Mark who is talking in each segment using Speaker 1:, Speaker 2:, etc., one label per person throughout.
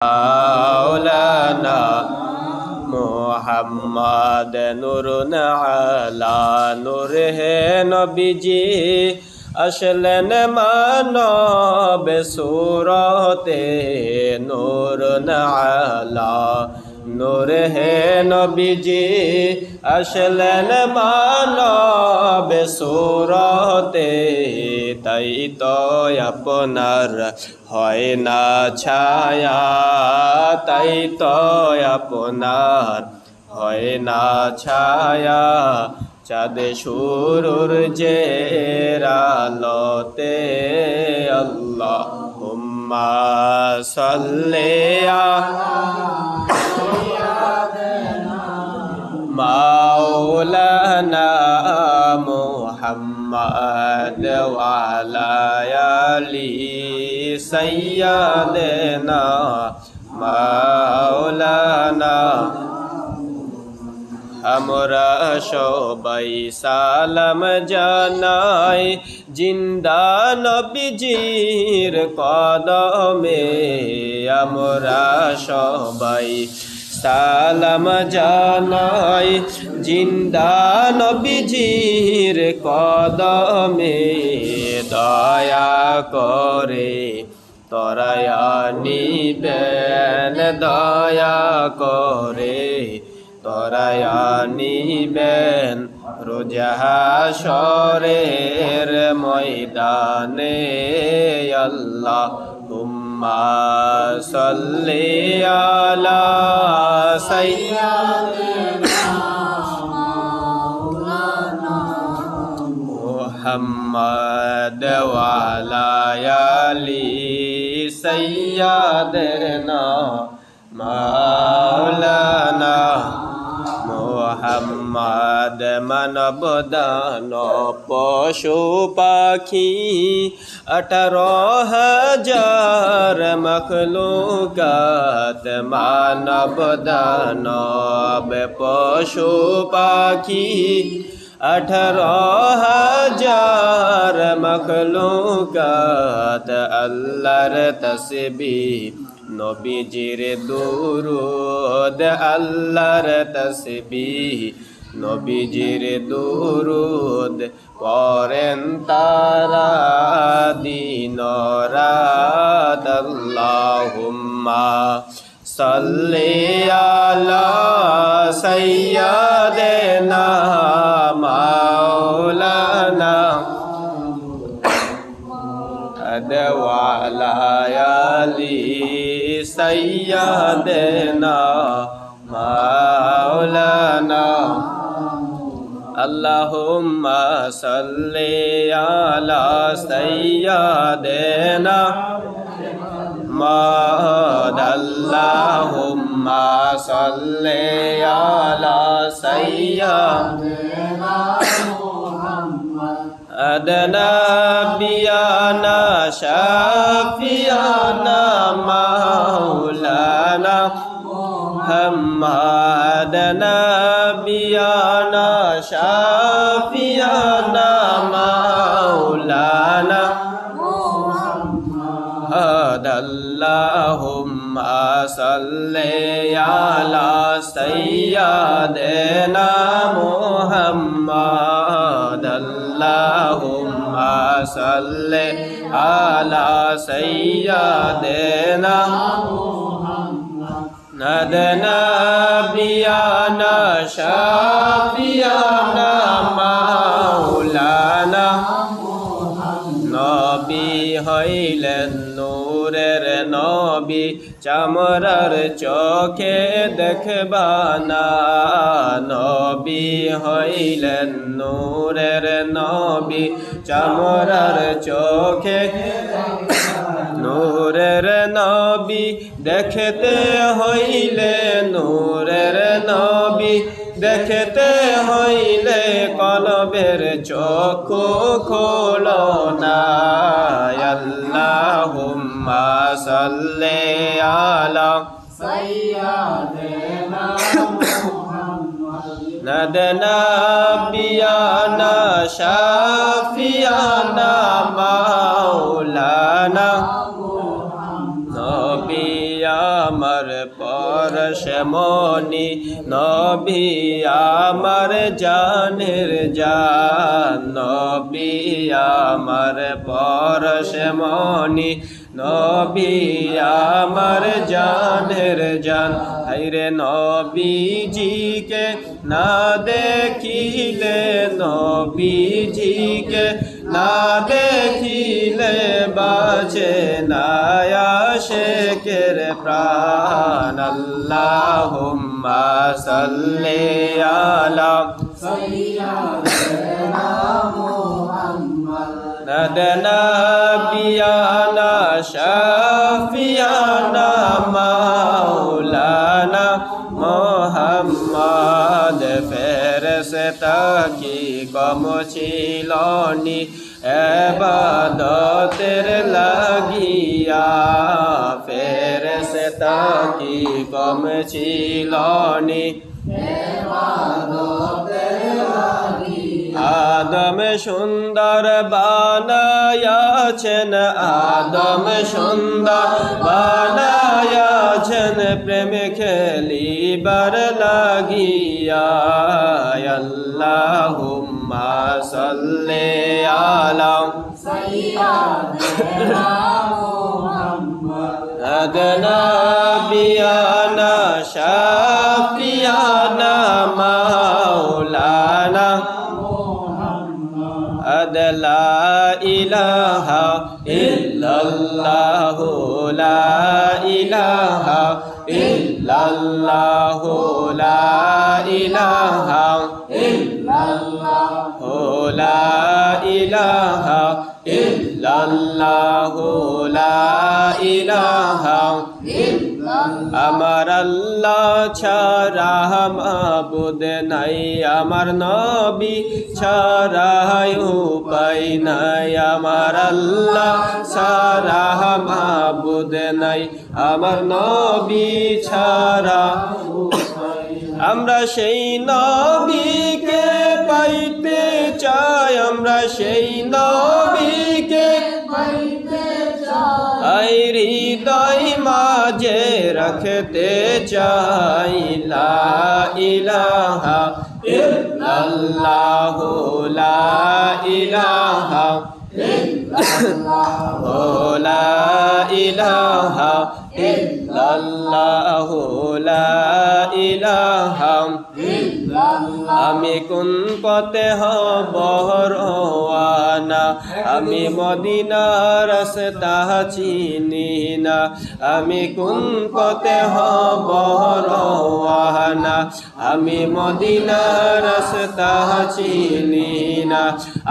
Speaker 1: مولانا মোহাম্মদ নুরুন আলা নূর হে নবীজি আসলেন মানব সুরতে নূরুন আলা নূর হে নবীজি, আসলেন মানব সুরতে। তাই তো আপনার হয় না ছায়া, তাই তো আপনার হয় না ছায়া। চাঁদ সুরুর যে রালতে আল্লাহ হুম্মা সাল্লিয়া মাওলানা মুহাম্মদ ওয়ালা আলি সাইয়্যিদানা মাওলানা আমরা সবাই সালাম জানাই জিন্দা নবীজির কদমে। আমরা সবাই সালাম জানাই জিন্দা নবীজির কদমে, দয়া করে তরায়া নিবেন দয়া করে তরায়া নিবেন রোজাহা সরের ময়দানে আল্লাহ হুম্মা সাল্লি আলা محمد وعلى آل سيدنا مولانا মোহাম্মদ মানব দান পশু পাখি আঠারো হাজার মখলুকাত মানব দানব পশু পাখি আঠারো হাজার মখলুকাত আল্লাহর তসবি নবীজির দুরুদ আল্লাহর তসবিহ নবীজির দুরুদ করেন তারা দিন রাত আল্লাহুম্মা সাল্লি আলা সাইয়্যিদিনা মাওলানা وعلى آل سيدنا مولانا اللهم صل على سيدنا محمد. اللهم صل على سيدنا أدنى بيانا شافيانا مولانا محمد. اللهم صل على سيدنا محمد اللهم صل على سيدنا ندنا بيانا شافيانا مولانا নবী হইলেন নূরের নবী চামরার চোখে দেখবানা নবী হইলেন নূরের নবী, চামরার চোখে নূরের নবী, দেখতে হইলে নূরের নবী, দেখতে হইলে কলবের চক্ষু খোলো না। সাল্লে আলা সাইয়াদেনা মুহাম্মদ নাবিয়ানা শাফিয়ানা মাওলানা নবী আমার পরশমনি নবী আমার জানের জান, নবী আমার পরশমনি নবী আমার জানের জান। হাইরে নবীজিকে না দেখিলে, নবীজিকে না দেখিলে বাজে না শেখের প্রাণ। আল্লাহ সাল্লে আলা সাল্লাল্লাহু শাফিয়ানা মাওলানা মোহাম্মদ ফেরসতা কি কম ছিল নি এবাদতের লাগিয়া ফেরসতা কি কম ছিল নি এবাদত আদম সুন্দর বানায়াছেন আদম সুন্দর বানায়াছেন প্রেম খেলিবার লাগিয়া আল্লাহুম্মা সাল্লি আলা أدنى بيانا شافيانا আহাদ লা ইলাহা ইল্লাল্লাহু লা ইলাহা ইল্লাল্লাহু লা ইলাহা ইল্লাল্লাহু লা ইলাহা ইল্লাল্লাহ লা ইলাহা আমার আল্লাহ ছাড়া মাবুদ নাই আমার নবী ছাড়া উপায় নাই আমার আল্লাহ ছাড়া মাবুদ নাই আমার নবী ছাড়া। আমরা সেই নবীকে পাইতে চাই আমরা সেই নবীকে। হৃদয় মাঝে রাখতে চাই। লা ইলাহা ইল্লাল্লাহু, লা ইলাহা লা ইলাহা ইল্লাল্লাহু, লা ইলাহা আমি কোন পথে হব রওয়ানা আমি মদিনার রাস্তা চিনি না। আমি কোন পথে হব রওয়ানা আমি মদিনার রাস্তা চিনি না।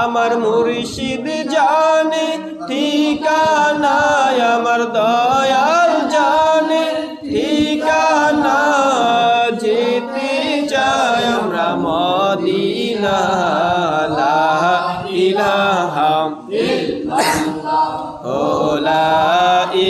Speaker 1: আমার মুর্শিদ জানে ঠিকানা আমার Dayal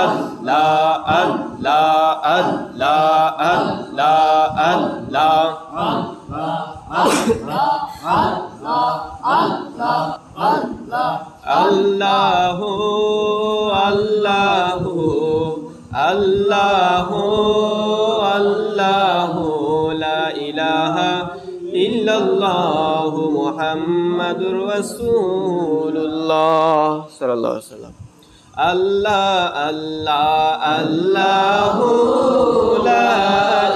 Speaker 1: an, la an la an la an la an, la আল্লাহ আল্লাহ আল্লাহ আল্লাহ লা ইলাহা ইল্লাল্লাহু মুহাম্মাদুর রাসূলুল্লাহ সাল্লাল্লাহু আলাইহি ওয়াসাল্লাম আল্লাহ আল্লাহ আল্লাহ লা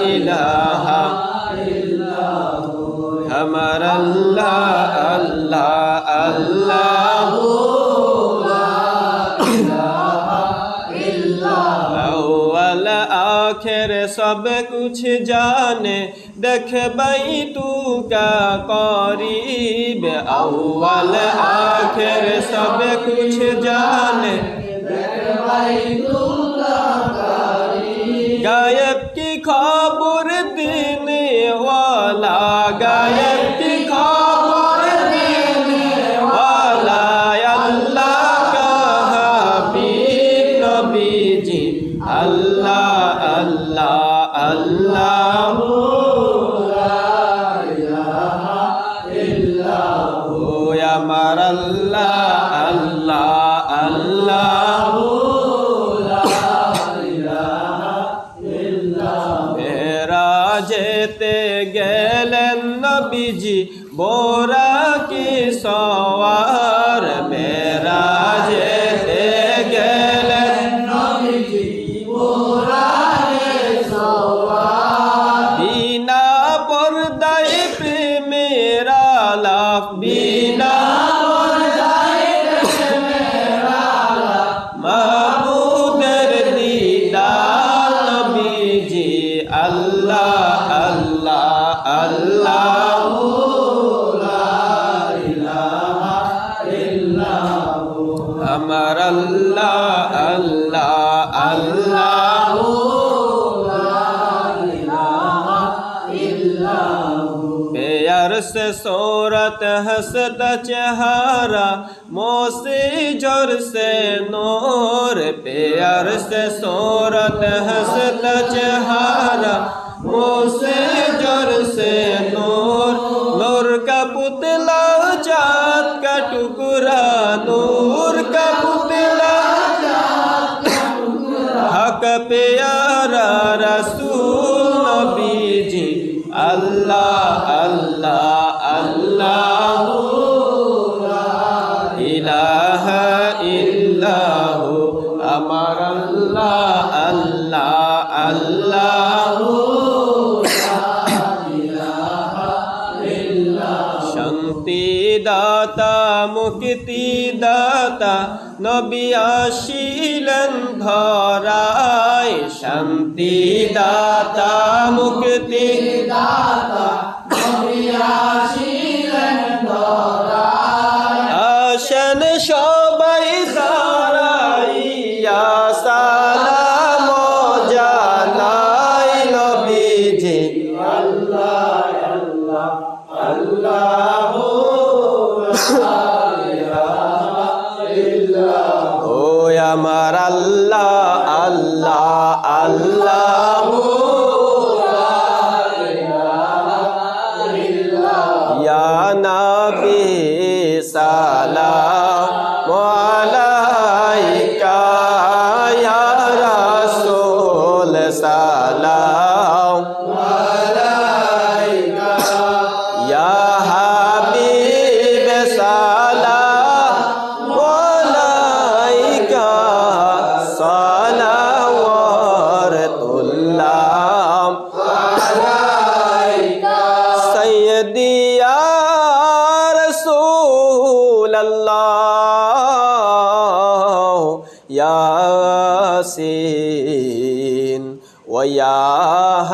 Speaker 1: ইলাহা আমার আল্লাহ আল্লাহ আল্লাহ अव्वल आखिर सब कुछ जाने देख बई तू का करीब अव्वल आखिर सब कुछ जाने Hallelujah. प्यार से सूरत हसत चेहरा मोसे जोर से नूर प्यार से सूरत हसत चेहरा मोसे जोर से ইলাহা ইল্লাহু শান্তি দাতা মুক্তি দাতা নবী আসিলেন ধরায় শান্তি দাতা মুক্তি আসেন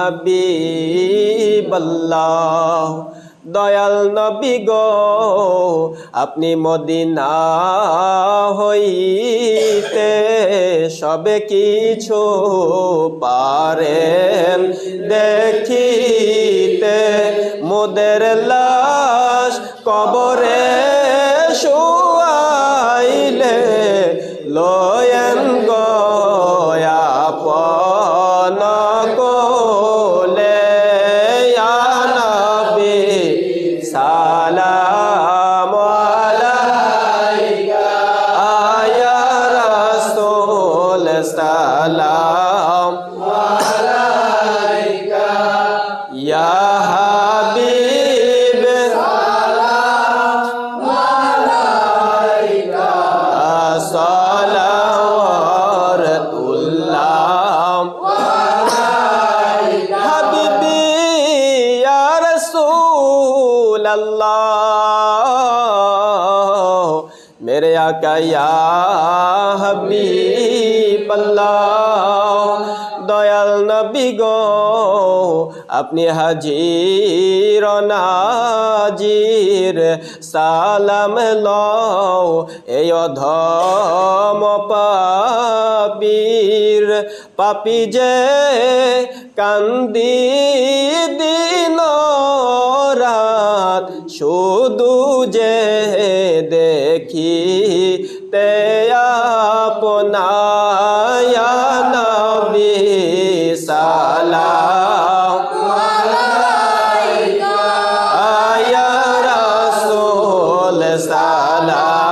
Speaker 1: হাবিবাল্লাহ। দয়াল নবী গো আপনি মদিনা হইতে সবে কিছু পারেন। দেখিতে মোদের লাশ কবর সালাম আলাইকা ইয়া হাবিব সালাম আলাইকা সালাওয়াতুল্লাহ হাবিবি ইয়া মেরে আকা ইয়া আপনি হাজির, নাজির, সালাম লও এই অধম পাপীর। পাপি যে কান্দি দিন রাত, শুধু যে দেখি সালা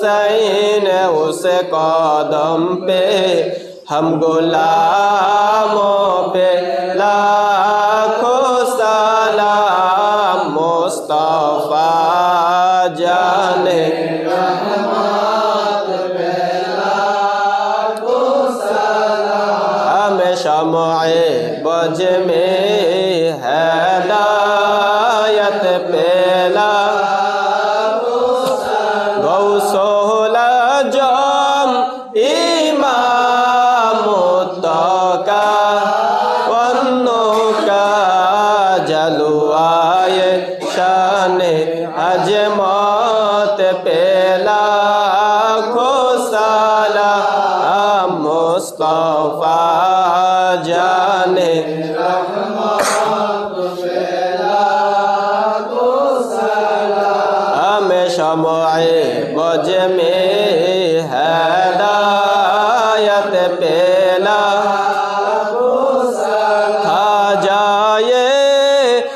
Speaker 1: हुसैन उस कदम पे हम गुलामों पे ला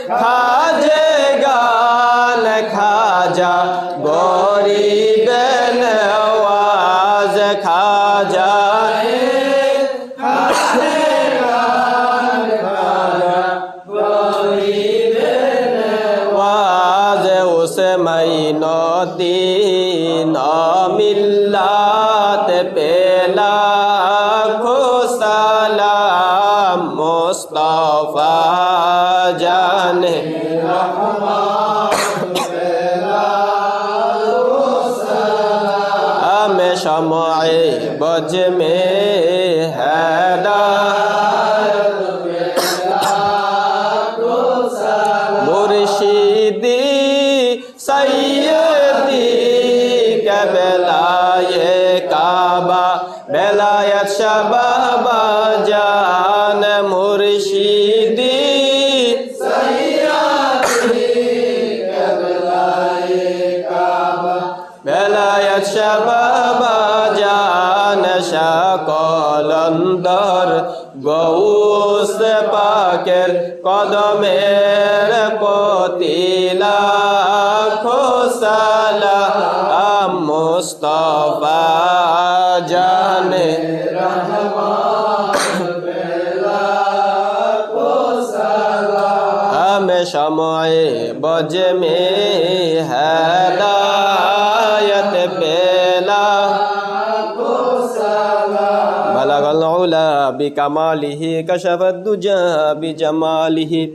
Speaker 1: 다. সময়ে বজমে হ্যাঁ কলন্দর গৌস পাকের কদমের পতিলা খোসালা মুস্তফা জানে। সময়ে বজমে হ্যাঁ। بكماله كشف الدجى بجماله.